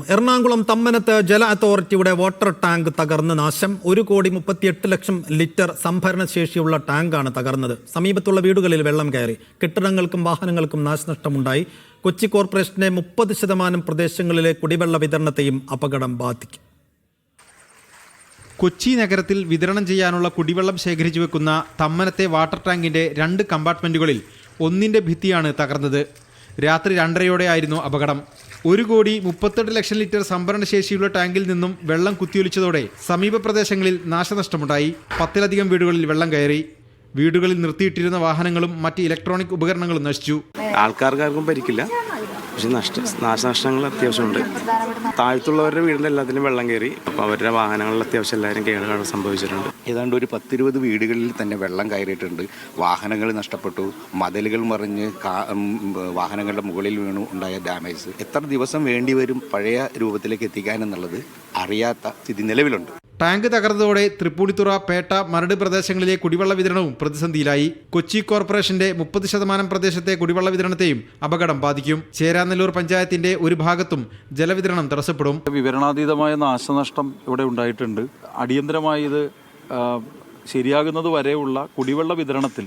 എറണാകുളം തമ്മനത്ത് ജല അതോറിറ്റിയുടെ water tank തകർന്ന് നാശം. ഒരു കോടി മുപ്പത്തിയെട്ട് ലക്ഷം ലിറ്റർ സംഭരണ ശേഷിയുള്ള ടാങ്കാണ് തകർന്നത്. സമീപത്തുള്ള വീടുകളിൽ വെള്ളം കയറി. കെട്ടിടങ്ങൾക്കും വാഹനങ്ങൾക്കും നാശനഷ്ടമുണ്ടായി. കൊച്ചി കോർപ്പറേഷന്റെ മുപ്പത് ശതമാനം പ്രദേശങ്ങളിലെ കുടിവെള്ള വിതരണത്തെയും അപകടം ബാധിക്കും. കൊച്ചി നഗരത്തിൽ വിതരണം ചെയ്യാനുള്ള കുടിവെള്ളം ശേഖരിച്ചു വെക്കുന്ന തമ്മനത്തെ വാട്ടർ ടാങ്കിന്റെ രണ്ട് കമ്പാർട്ട്മെന്റുകളിൽ ഒന്നിന്റെ ഭിത്തിയാണ് തകർന്നത്. രാത്രി രണ്ടരയോടെ ആയിരുന്നു അപകടം. ഒരു കോടി മുപ്പത്തെട്ട് ലക്ഷം ലിറ്റർ സംഭരണ ശേഷിയുള്ള ടാങ്കിൽ നിന്നും വെള്ളം കുത്തിയൊലിച്ചതോടെ സമീപ പ്രദേശങ്ങളിൽ നാശനഷ്ടമുണ്ടായി. പത്തിലധികം വീടുകളിൽ വെള്ളം കയറി. വീടുകളിൽ നിർത്തിയിട്ടിരുന്ന വാഹനങ്ങളും മറ്റ് ഇലക്ട്രോണിക് ഉപകരണങ്ങളും നശിച്ചു. ആൾക്കാർക്കാർക്കും പരിക്കില്ല. പക്ഷെ നഷ്ട നാശനഷ്ടങ്ങൾ അത്യാവശ്യമുണ്ട്. താഴ്ത്തുള്ളവരുടെ വീടിന്റെ എല്ലാത്തിനും വെള്ളം കയറി അപ്പോൾ അവരുടെ വാഹനങ്ങളിൽ അത്യാവശ്യം എല്ലാവരും കേടുപാട് സംഭവിച്ചിട്ടുണ്ട്. ഏതാണ്ട് ഒരു പത്തിരുപത് വീടുകളിൽ തന്നെ വെള്ളം കയറിയിട്ടുണ്ട്. വാഹനങ്ങൾ നഷ്ടപ്പെട്ടു. മതിലുകൾ മറിഞ്ഞ് വാഹനങ്ങളുടെ മുകളിൽ വീണു ഉണ്ടായ ഡാമേജ് എത്ര ദിവസം വേണ്ടിവരും പഴയ രൂപത്തിലേക്ക് എത്തിക്കാൻ എന്നുള്ളത് അറിയാത്ത സ്ഥിതി നിലവിലുണ്ട്. ടാങ്ക് തകർന്നതോടെ തൃപ്പൂണിത്തുറ പേട്ട മരട് പ്രദേശങ്ങളിലെ കുടിവെള്ള വിതരണവും പ്രതിസന്ധിയിലായി. കൊച്ചി കോർപ്പറേഷന്റെ മുപ്പത് ശതമാനം പ്രദേശത്തെ കുടിവെള്ള വിതരണത്തെയും അപകടം ബാധിക്കും. ചേരാനല്ലൂർ പഞ്ചായത്തിന്റെ ഒരു ഭാഗത്തും ജലവിതരണം തടസ്സപ്പെടും. വിവരണാതീതമായ നാശനഷ്ടം ഇവിടെ ഉണ്ടായിട്ടുണ്ട്. അടിയന്തരമായി ഇത് ശരിയാകുന്നത് വരെയുള്ള കുടിവെള്ള വിതരണത്തിൽ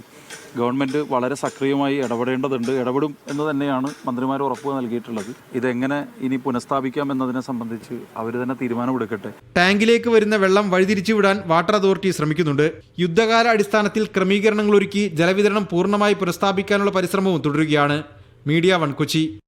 ഗവൺമെന്റ് വളരെ സക്രിയമായി ഇടപെടേണ്ടതുണ്ട്. ഇടപെടും എന്ന് തന്നെയാണ് മന്ത്രിമാർ ഉറപ്പ് നൽകിയിട്ടുള്ളത്. ഇതെങ്ങനെ ഇനി പുനഃസ്ഥാപിക്കാം എന്നതിനെ സംബന്ധിച്ച് അവർ തന്നെ തീരുമാനമെടുക്കട്ടെ. ടാങ്കിലേക്ക് വരുന്ന വെള്ളം വഴിതിരിച്ചുവിടാൻ വാട്ടർ അതോറിറ്റി ശ്രമിക്കുന്നുണ്ട്. യുദ്ധകാല അടിസ്ഥാനത്തിൽ ക്രമീകരണങ്ങൾ ഒരുക്കി ജലവിതരണം പൂർണമായി പുനഃസ്ഥാപിക്കാനുള്ള പരിശ്രമവും തുടരുകയാണ്. Media one Kochi.